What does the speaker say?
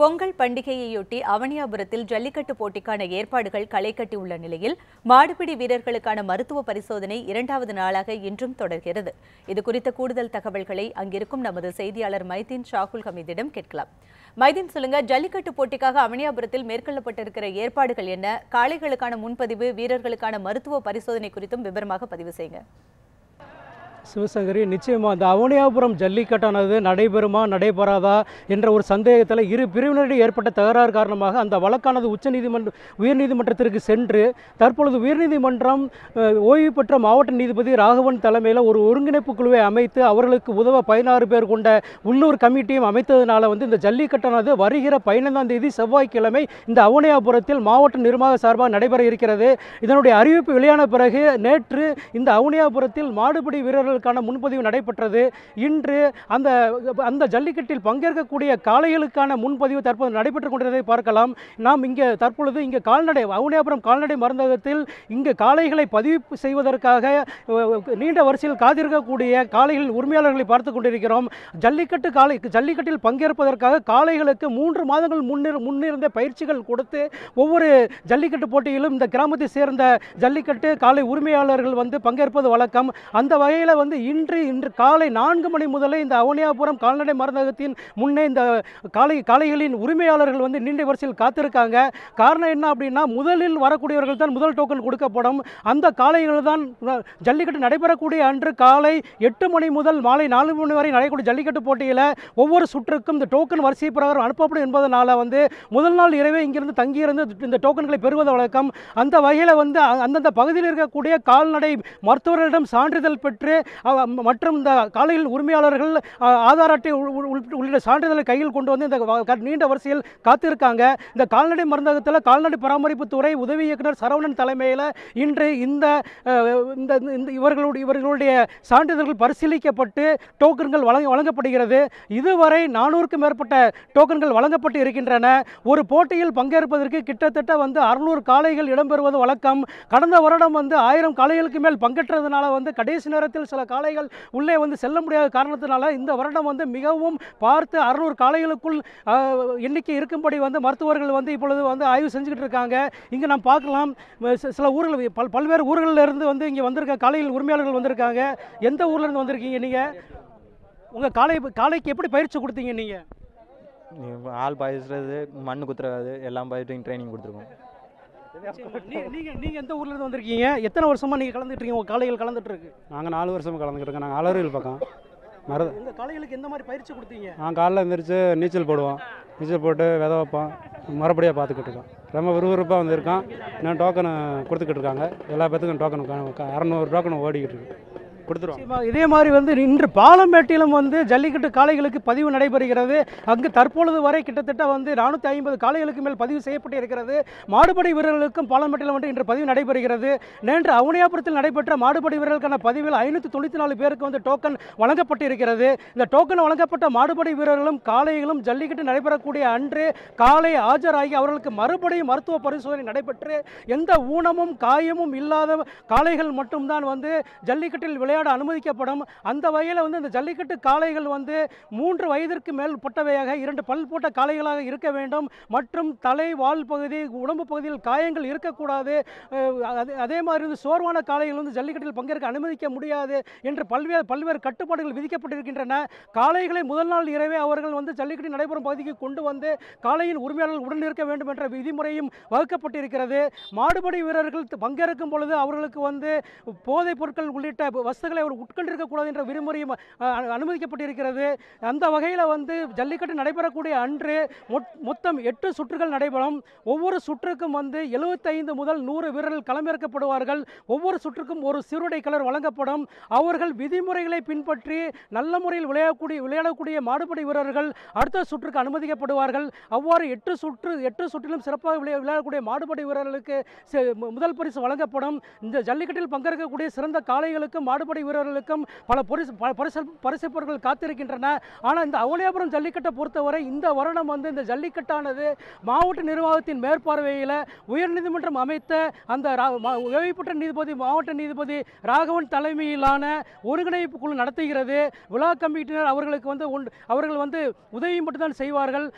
பொங்கல் பண்டிகையையொட்டி அவனியாபுரத்தில் ஜல்லிக்கட்டு போட்டிக்கான ஏற்பாடுகள் களை கட்டியுள்ள நிலையில் மாடுபிடி வீரர்களுக்கான மருத்துவ பரிசோதனை இரண்டாவது நாளாக இன்றும் தொடர்கிறது. இது குறித்த கூடுதல் தகவல்களை அங்கிருக்கும் நமது செய்தியாளர் மைதீன் ஷாகுல் ஹமீதிடம் கேட்கலாம். மைதீன் சொல்லுங்க ஜல்லிக்கட்டு போட்டிக்காக அவனியாபுரத்தில் மேற்கொள்ளப்பட்டிருக்கிற ஏற்பாடுகள் என்ன? காளைகளுக்கான முன்பதிவு வீரர்களுக்கான மருத்துவ பரிசோதனை குறித்தும் விவரமாக பதிவு செய்யுங்க. சிவசங்கரி நிச்சயமாக இந்த அவனியாபுரம் ஜல்லிக்கட்டானது நடைபெறுமா நடைபெறாதா என்ற ஒரு சந்தேகத்தில் இரு பிரிவினரிடையே ஏற்பட்ட தகராறு காரணமாக அந்த வழக்கானது உச்சநீதிமன்ற உயர்நீதிமன்றத்திற்கு சென்று தற்பொழுது உயர்நீதிமன்றம் ஓய்வு பெற்ற மாவட்ட நீதிபதி ராகவன் தலைமையில் ஒரு ஒருங்கிணைப்பு குழுவை அமைத்து அவர்களுக்கு உதவ பதினாறு பேர் கொண்ட உள்ளூர் கமிட்டியும் அமைத்ததுனால வந்து இந்த ஜல்லிக்கட்டானது வருகிற பதினைந்தாம் தேதி செவ்வாய்க்கிழமை இந்த அவனியாபுரத்தில் மாவட்ட நிர்வாக சார்பாக நடைபெற இருக்கிறது. இதனுடைய அறிவிப்பு வெளியான பிறகு நேற்று இந்த அவனியாபுரத்தில் மாடுபிடி வீரர்களுக்கான முன்பதிவு நடைபெற்றது. இன்று அந்த அந்த ஜல்லிக்கட்டில் பங்கேற்கக்கூடிய காளைகளுக்கான முன்பதிவு தற்போது நடைபெற்றுக் கொண்டிருப்பதை பார்க்கலாம். நாம் இங்கே தற்பொழுது இங்கே கால்நடை அவனியாபுரம் கால்நடை மருந்தகத்தில் இங்கே காளைகளை பதிவு செய்வதற்காக நீண்ட வரிசையில் காத்திருக்கக்கூடிய காளைகளின் உரிமையாளர்களை பார்த்து கொண்டிருக்கிறோம். ஜல்லிக்கட்டு காளை ஜல்லிக்கட்டில் பங்கேற்பதற்காக காளைகளுக்கு மூன்று மாதங்கள் முன்னிரு முன்னிருந்த பயிற்சிகள் கொடுத்து ஒவ்வொரு ஜல்லிக்கட்டு போட்டியிலும் இந்த கிராமத்தை சேர்ந்த ஜல்லிக்கட்டு காளை உரிமையாளர்கள் வந்து பங்கேற்பது வழக்கம். அந்த வகையில் வந்து வந்து இன்று இன்று காலை நான்கு மணி முதலே இந்த அவனியாபுரம் கால்நடை மருந்தகத்தின் முன்னே இந்த காளை காளைகளின் உரிமையாளர்கள் வந்து நீண்ட வரிசையில் காத்திருக்காங்க. காரணம் என்ன அப்படின்னா முதலில் வரக்கூடியவர்கள் தான் முதல் டோக்கன் கொடுக்கப்படும். அந்த காலைகள் தான் ஜல்லிக்கட்டு நடைபெறக்கூடிய அன்று காலை எட்டு மணி முதல் மாலை நாலு மணி வரை நடைபெறக்கூடிய ஜல்லிக்கட்டு போட்டியில் ஒவ்வொரு சுற்றுக்கும் இந்த டோக்கன் வரிசை பிரகாரம் அனுப்பப்படும் என்பதனால வந்து முதல் நாள் இரவே இங்கிருந்து தங்கியிருந்து இந்த டோக்கன்களை பெறுவது வழக்கம். அந்த வகையில் வந்து அந்தந்த பகுதியில் இருக்கக்கூடிய கால்நடை மருத்துவர்களிடம் சான்றிதழ் பெற்று மற்றும் இந்த காலையில் உரிமையாளர்கள் ஆதார் அட்டை உள்ளிட்ட சான்றிதழை கையில் கொண்டு வந்து இந்த நீண்ட வரிசையில் காத்திருக்காங்க. இந்த கால்நடை மருந்தகத்தில் கால்நடை பராமரிப்பு துறை உதவி இயக்குனர் சரவணன் தலைமையில் இன்று இந்த இந்த இந்த இவர்களுடைய இவர்களுடைய சான்றிதழ்கள் பரிசீலிக்கப்பட்டு டோக்கன்கள் வழங்க வழங்கப்படுகிறது. இதுவரை நானூறுக்கும் மேற்பட்ட டோக்கன்கள் வழங்கப்பட்டு இருக்கின்றன. ஒரு போட்டியில் பங்கேற்பதற்கு கிட்டத்தட்ட வந்து அறுநூறு காளைகள் இடம்பெறுவது வழக்கம். கடந்த வருடம் வந்து ஆயிரம் காளைகளுக்கு மேல் பங்கேற்றதுனால வந்து கடைசி நேரத்தில் சில காளைகள் உள்ளே வந்து செல்ல முடியாத காரணத்தினால இந்த வருடம் வந்து மிகவும் பார்த்து அறுநூறு காளைகளுக்குள் எண்ணிக்கை இருக்கும்படி வந்து மருத்துவர்கள் வந்து இப்பொழுது வந்து ஆய்வு செஞ்சுக்கிட்டு இருக்காங்க. இங்கே நாம் பார்க்கலாம். சில ஊர்கள் பல் பல்வேறு ஊர்களில் இருந்து வந்து இங்கே வந்திருக்க காளைகள் உரிமையாளர்கள் வந்திருக்காங்க. எந்த ஊர்ல இருந்து வந்திருக்கீங்க நீங்கள் உங்கள் காளை காளைக்கு எப்படி பயிற்சி கொடுத்தீங்க நீங்கள் நீ- ஆள் பாய்ச்சுறது மண் குத்துறது எல்லாம் பாய்ச்சிட்டு ட்ரைனிங் கொடுத்துருக்கோம். நீங்கள் நீங்கள் எந்த ஊர்ல இருந்து வந்திருக்கீங்க? எத்தனை வருஷமா நீங்கள் கலந்துட்டு இருக்கீங்க? உங்கள் காளைகள் கலந்துட்டு இருக்கு. நாங்கள் நாலு வருஷமாக கலந்துக்கிட்டு இருக்கோம். நாங்கள் அலறியல் பக்கம். மரு உங்கள் காளைகளுக்கு எந்த மாதிரி பயிற்சி கொடுத்தீங்க? நான் காலைல எழுந்திரிச்சு நீச்சல் போடுவோம். நீச்சல் போட்டு விதை வைப்போம். மறுபடியும் பார்த்துக்கிட்டு இருக்கோம். ரொம்ப விறுவிறுப்பாக வந்திருக்கோம். இன்னும் டோக்கனு கொடுத்துக்கிட்டு இருக்காங்க. எல்லா பேத்துக்கும் டோக்கன் அறநூறு டோக்கன் ஓடிக்கிட்டு இருக்கு. கொடுத்துருவோம் இதே மாதிரி வந்து இன்று பாலமேட்டிலும் வந்து ஜல்லிக்கட்டு காளைகளுக்கு பதிவு நடைபெறுகிறது. அங்கு தற்பொழுது வரை கிட்டத்தட்ட வந்து நானூற்றி ஐம்பது காளைகளுக்கு மேல் பதிவு செய்யப்பட்டு இருக்கிறது. மாடுபடி வீரர்களுக்கும் பாலமேட்டிலும் வந்து இன்று பதிவு நடைபெறுகிறது. நேற்று அவனியாபுரத்தில் நடைபெற்ற மாடுபடி வீரர்களுக்கான பதிவில் ஐநூற்றி தொண்ணூற்றி நாலு பேருக்கு வந்து டோக்கன் வழங்கப்பட்டு இருக்கிறது இந்த டோக்கன் வழங்கப்பட்ட மாடுபடி வீரர்களும் காளைகளும் ஜல்லிக்கட்டு நடைபெறக்கூடிய அன்று காலை ஆஜராகி அவர்களுக்கு மறுபடியும் மருத்துவ பரிசோதனை நடைபெற்று எந்த ஊனமும் காயமும் இல்லாத காளைகள் மட்டும்தான் வந்து ஜல்லிக்கட்டில் விளையாட அனுமதிக்கப்படும். அந்த வகையில் வந்து இந்த ஜல்லிக்கட்டு காளைகள் வந்து மூன்று வயதிற்கு மேற்பட்டவையாக இரண்டு பல் போட்ட காளைகளாக இருக்க வேண்டும். மற்றும் தலை வால் பகுதி உடம்பு பகுதியில் காயங்கள் இருக்கக்கூடாது. அதே- மாதிரி வந்து சோர்வான காளைகள் வந்து ஜல்லிக்கட்டில் பங்கேற்க அனுமதிக்க முடியாது என்று பல்வேறு பல்வேறு கட்டுப்பாடுகள் விதிக்கப்பட்டிருக்கின்றன. காளைகளை முதல் நாள் இரவே அவர்கள் வந்து ஜல்லிக்கட்டு நடைபெறும் பகுதிக்கு கொண்டு வந்து காளையின் உரிமையாளர்கள் உடன் இருக்க வேண்டும் என்ற விதிமுறையும் வகுக்கப்பட்டிருக்கிறது. மாடுபடி வீரர்கள் பங்கேற்கும் பொழுது அவர்களுக்கு வந்து போதைப் பொருட்கள் உள்ளிட்ட வசதி அரசுகளை அவர் உட்கொண்டிருக்கக்கூடாது என்ற விதிமுறையும் அனுமதிக்கப்பட்டிருக்கிறது. அந்த வகையில் வந்து ஜல்லிக்கட்டு நடைபெறக்கூடிய அன்று மொத்தம் எட்டு சுற்றுகள் நடைபெறும். ஒவ்வொரு சுற்றுக்கும் வந்து எழுபத்தைந்து முதல் நூறு வீரர்கள் களமிறக்கப்படுவார்கள். ஒவ்வொரு சுற்றுக்கும் ஒரு சிறுடை கலர் வழங்கப்படும். அவர்கள் விதிமுறைகளை பின்பற்றி நல்ல முறையில் விளையாடக்கூடிய விளையாடக்கூடிய மாடுபடி வீரர்கள் அடுத்த சுற்றுக்கு அனுமதிக்கப்படுவார்கள். அவ்வாறு எட்டு சுற்று எட்டு சுற்றிலும் சிறப்பாக விளையா விளையாடக்கூடிய மாடுபடி வீரர்களுக்கு முதல் பரிசு வழங்கப்படும். இந்த ஜல்லிக்கட்டில் பங்கேற்கக்கூடிய சிறந்த காளைகளுக்கும் மாடுபடி வீரர்களுக்கும் பல பரிசு பரிசு பரிசு பொருட்கள் காத்திருக்கின்றன. ஆனால் இந்த அவளியாபுரம் ஜல்லிக்கட்டை பொறுத்தவரை இந்த வருடம் வந்து இந்த ஜல்லிக்கட்டானது மாவட்ட நிர்வாகத்தின் மேற்பார்வையில் உயர்நீதிமன்றம் அமைத்த அந்த ரா- மா- நீதிபதி மாவட்ட நீதிபதி ராகவன் தலைமையிலான ஒருங்கிணைப்பு குழு நடத்துகிறது. விழா கமிட்டினர் அவர்களுக்கு வந்து அவர்கள் வந்து உதவி மட்டும்தான் செய்வார்கள்.